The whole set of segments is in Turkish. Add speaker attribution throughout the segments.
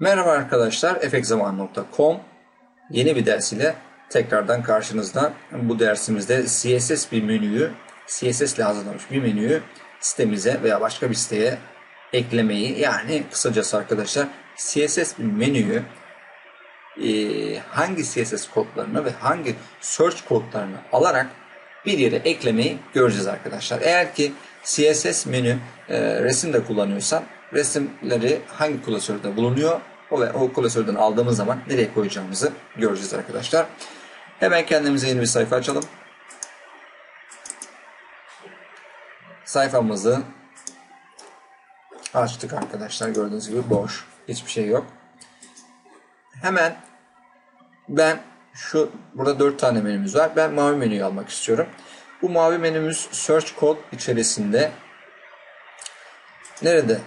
Speaker 1: Merhaba arkadaşlar, efekzaman.com yeni bir ders ile tekrardan karşınızda. Bu dersimizde CSS bir menüyü, CSS ile hazırlanmış bir menüyü sitemize veya başka bir siteye eklemeyi yani kısacası arkadaşlar CSS bir menüyü e, hangi CSS kodlarını ve hangi search kodlarını alarak bir yere eklemeyi göreceğiz arkadaşlar. Eğer ki CSS menü e, resimde kullanıyorsan resimleri hangi klasörde bulunuyor o ve o klasörden aldığımız zaman nereye koyacağımızı göreceğiz arkadaşlar. Hemen kendimize yeni bir sayfa açalım. Sayfamızı açtık arkadaşlar. Gördüğünüz gibi boş. Hiçbir şey yok. Hemen ben şu burada dört tane menümüz var. Ben mavi menüyü almak istiyorum. Bu mavi menümüz search code içerisinde nerede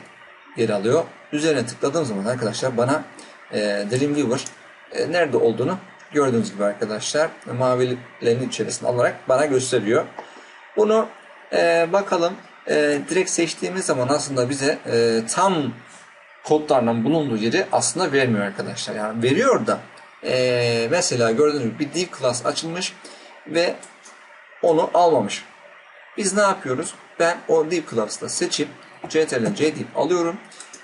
Speaker 1: yer alıyor? Üzerine tıkladığım zaman arkadaşlar bana e, Dreamweaver e, nerede olduğunu gördüğünüz gibi arkadaşlar mavilerin içerisinde alarak bana gösteriyor. Bunu e, bakalım e, direkt seçtiğimiz zaman aslında bize e, tam kodlarla bulunduğu yeri aslında vermiyor arkadaşlar. Yani veriyor da e, mesela gördüğünüz gibi bir div class açılmış ve onu almamış. Biz ne yapıyoruz? Ben o div class'ta seçip ctrl c deyip alıyorum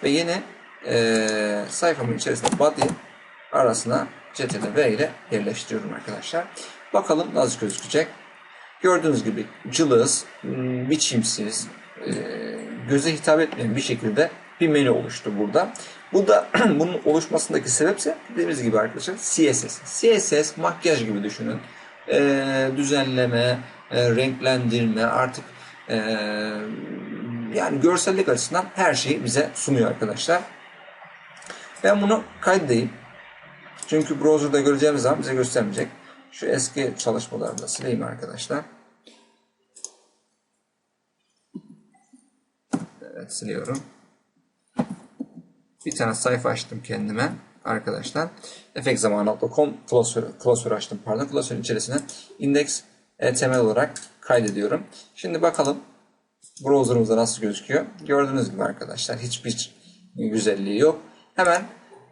Speaker 1: ve yeni e, sayfamın içerisinde body arasına ctrl v ile yerleştiriyorum arkadaşlar. Bakalım nasıl gözükecek. Gördüğünüz gibi cılız, biçimsiz, e, göze hitap etmeyen bir şekilde bir menü oluştu burada. Bu da bunun oluşmasındaki sebep ise dediğimiz gibi arkadaşlar CSS. CSS makyaj gibi düşünün. E, düzenleme, e, renklendirme artık yani görsellik açısından her şeyi bize sunuyor arkadaşlar. Ben bunu kaydedeyim. Çünkü browser'da göreceğimiz zaman bize göstermeyecek. Şu eski çalışmalarını da sileyim arkadaşlar. Evet siliyorum. Bir tane sayfa açtım kendime arkadaşlar. efektzamanı.com klasör, klasör açtım pardon. Klasörün içerisine index temel olarak kaydediyorum. Şimdi bakalım browser'ımızda nasıl gözüküyor. Gördüğünüz gibi arkadaşlar hiçbir güzelliği yok. Hemen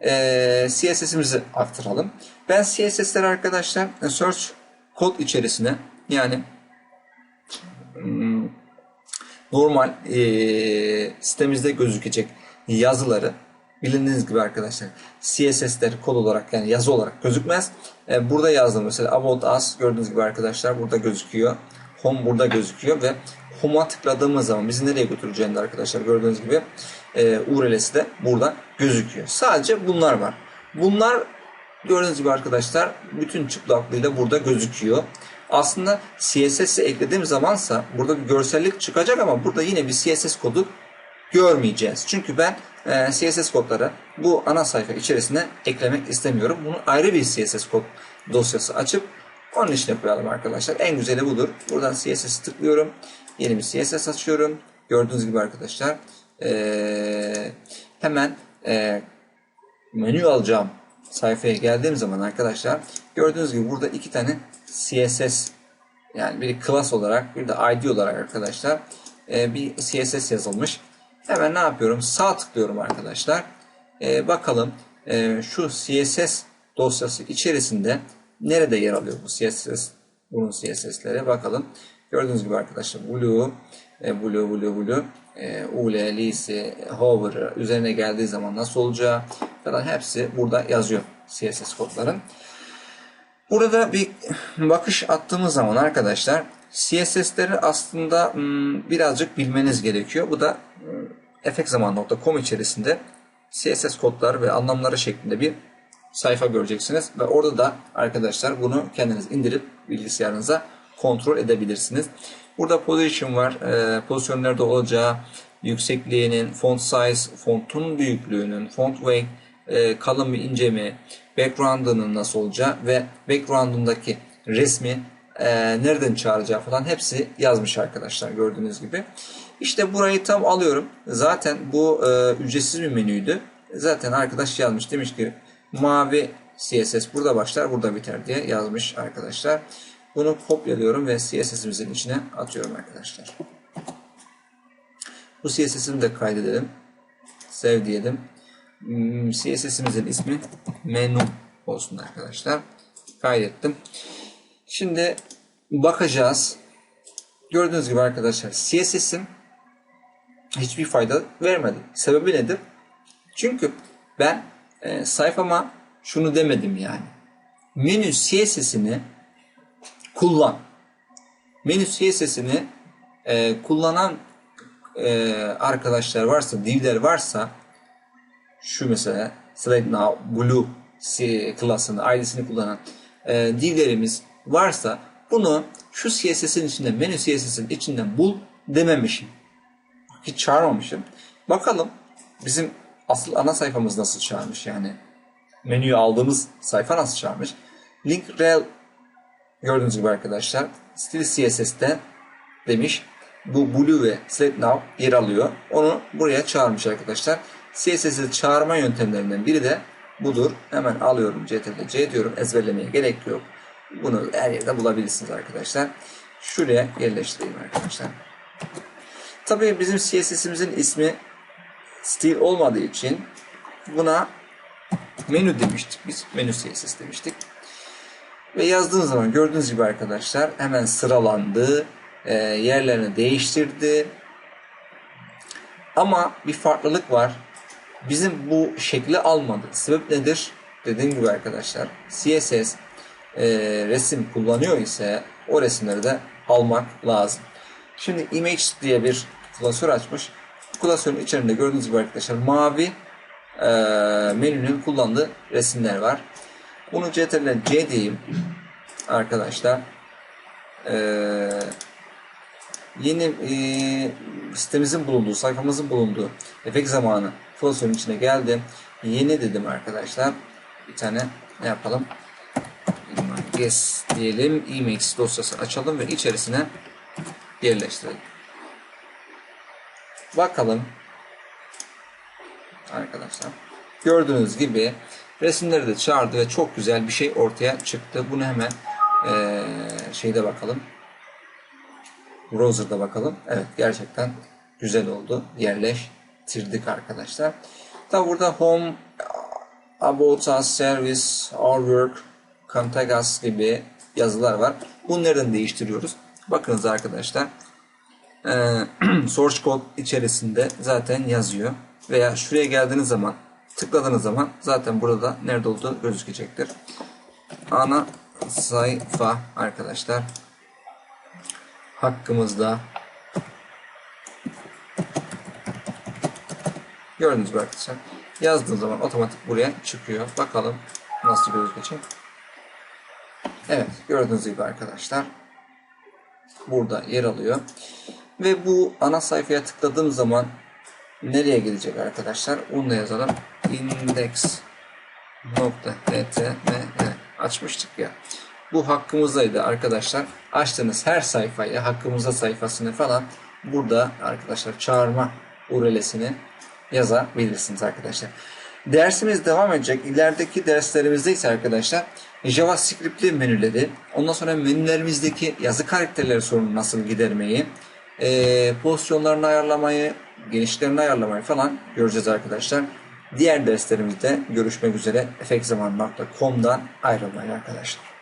Speaker 1: e, CSS'imizi aktaralım. Ben CSS'leri arkadaşlar search kod içerisine yani hmm, normal e, sitemizde gözükecek yazıları bilindiğiniz gibi arkadaşlar CSS'ler kod olarak yani yazı olarak gözükmez. E, burada yazdım mesela about us gördüğünüz gibi arkadaşlar burada gözüküyor. Home burada gözüküyor ve Home'a tıkladığımız zaman bizi nereye götüreceğini de arkadaşlar gördüğünüz gibi e, URL'si de burada gözüküyor. Sadece bunlar var. Bunlar gördüğünüz gibi arkadaşlar bütün çıplaklığıyla burada gözüküyor. Aslında CSS'i eklediğim zamansa burada bir görsellik çıkacak ama burada yine bir CSS kodu görmeyeceğiz. Çünkü ben e, CSS kodları bu ana sayfa içerisine eklemek istemiyorum. Bunu ayrı bir CSS kod dosyası açıp onun içine koyalım arkadaşlar. En güzeli budur. Buradan CSS tıklıyorum. Yeni bir CSS açıyorum. Gördüğünüz gibi arkadaşlar e, hemen e, menü alacağım sayfaya geldiğim zaman arkadaşlar gördüğünüz gibi burada iki tane CSS yani bir class olarak bir de ID olarak arkadaşlar e, bir CSS yazılmış. Hemen ne yapıyorum? Sağ tıklıyorum arkadaşlar. E, bakalım e, şu CSS dosyası içerisinde nerede yer alıyor bu CSS? Bunun CSS'lere bakalım. Gördüğünüz gibi arkadaşlar Blue, e, Blue, Blue, Blue, e, UL, Lisi, Hover üzerine geldiği zaman nasıl olacağı falan hepsi burada yazıyor CSS kodların. Burada bir bakış attığımız zaman arkadaşlar CSS'leri aslında hmm, birazcık bilmeniz gerekiyor. Bu da hmm, efektzaman.com içerisinde CSS kodları ve anlamları şeklinde bir sayfa göreceksiniz. Ve orada da arkadaşlar bunu kendiniz indirip bilgisayarınıza kontrol edebilirsiniz. Burada position var. E, pozisyon nerede olacağı, yüksekliğinin, font size, fontun büyüklüğünün, font weight, e, kalın mı ince mi, background'ının nasıl olacağı ve background'undaki resmi e, nereden çağıracağı falan hepsi yazmış arkadaşlar gördüğünüz gibi. İşte burayı tam alıyorum. Zaten bu e, ücretsiz bir menüydü. Zaten arkadaş yazmış. Demiş ki mavi CSS burada başlar burada biter diye yazmış arkadaşlar. Bunu kopyalıyorum ve CSS'imizin içine atıyorum arkadaşlar. Bu CSS'imi de kaydedelim. Sev diyelim. Hmm, CSS'imizin ismi menu olsun arkadaşlar. Kaydettim. Şimdi bakacağız. Gördüğünüz gibi arkadaşlar CSS'im hiçbir fayda vermedi. Sebebi nedir? Çünkü ben e, sayfama şunu demedim yani. Menü CSS'ini kullan. Menü CSS'ini e, kullanan e, arkadaşlar varsa, divler varsa şu mesela Slide Now Blue klasını, ID'sini kullanan e, divlerimiz varsa bunu şu CSS'in içinde, menü CSS'in içinden bul dememişim. Hiç çağırmamışım. Bakalım bizim asıl ana sayfamız nasıl çağırmış yani. Menüyü aldığımız sayfa nasıl çağırmış. Link rel gördüğünüz gibi arkadaşlar stil CSS'te demiş. Bu Blue ve Slate Now yer alıyor. Onu buraya çağırmış arkadaşlar. CSS'i çağırma yöntemlerinden biri de budur. Hemen alıyorum CTRL C diyorum. Ezberlemeye gerek yok. Bunu her yerde bulabilirsiniz arkadaşlar. Şuraya yerleştireyim arkadaşlar. Tabii bizim CSS'imizin ismi stil olmadığı için buna menü demiştik biz. Menü CSS demiştik. Ve yazdığınız zaman gördüğünüz gibi arkadaşlar hemen sıralandı. e, yerlerini değiştirdi. Ama bir farklılık var. Bizim bu şekli almadı. Sebep nedir? Dediğim gibi arkadaşlar CSS e, resim kullanıyor ise o resimleri de almak lazım. Şimdi image diye bir klasör açmış. Klasörün içerisinde gördüğünüz gibi arkadaşlar mavi e, menünün kullandığı resimler var. Bunu CTRL C diyeyim arkadaşlar. E, yeni e, sitemizin bulunduğu, sayfamızın bulunduğu efekt zamanı klasörün içine geldim. Yeni dedim arkadaşlar. Bir tane ne yapalım? Yes diyelim. Emacs dosyası açalım ve içerisine yerleştirelim. Bakalım arkadaşlar. Gördüğünüz gibi resimleri de çağırdı ve çok güzel bir şey ortaya çıktı. Bunu hemen eee, şeyde bakalım. Browser'da bakalım. Evet gerçekten güzel oldu. Yerleştirdik arkadaşlar. Tabi burada home, about us, service, our work, contact us gibi yazılar var. Bunları değiştiriyoruz. Bakınız arkadaşlar. Ee, source code içerisinde zaten yazıyor. Veya şuraya geldiğiniz zaman tıkladığınız zaman zaten burada nerede olduğu gözükecektir. Ana sayfa arkadaşlar. Hakkımızda gördüğünüz gibi arkadaşlar yazdığım zaman otomatik buraya çıkıyor. Bakalım nasıl gözükecek. Evet gördüğünüz gibi arkadaşlar burada yer alıyor. Ve bu ana sayfaya tıkladığım zaman nereye gidecek arkadaşlar? Onu da yazalım. index.html açmıştık ya. Bu hakkımızdaydı arkadaşlar. Açtığınız her sayfayı, hakkımızda sayfasını falan burada arkadaşlar çağırma URL'sini yazabilirsiniz arkadaşlar. Dersimiz devam edecek. İlerideki derslerimizde ise arkadaşlar JavaScript'li menüleri, ondan sonra menülerimizdeki yazı karakterleri sorunu nasıl gidermeyi, e, pozisyonlarını ayarlamayı, genişlerini ayarlamayı falan göreceğiz arkadaşlar. Diğer derslerimizde görüşmek üzere. efektzaman.com'dan ayrılmayın arkadaşlar.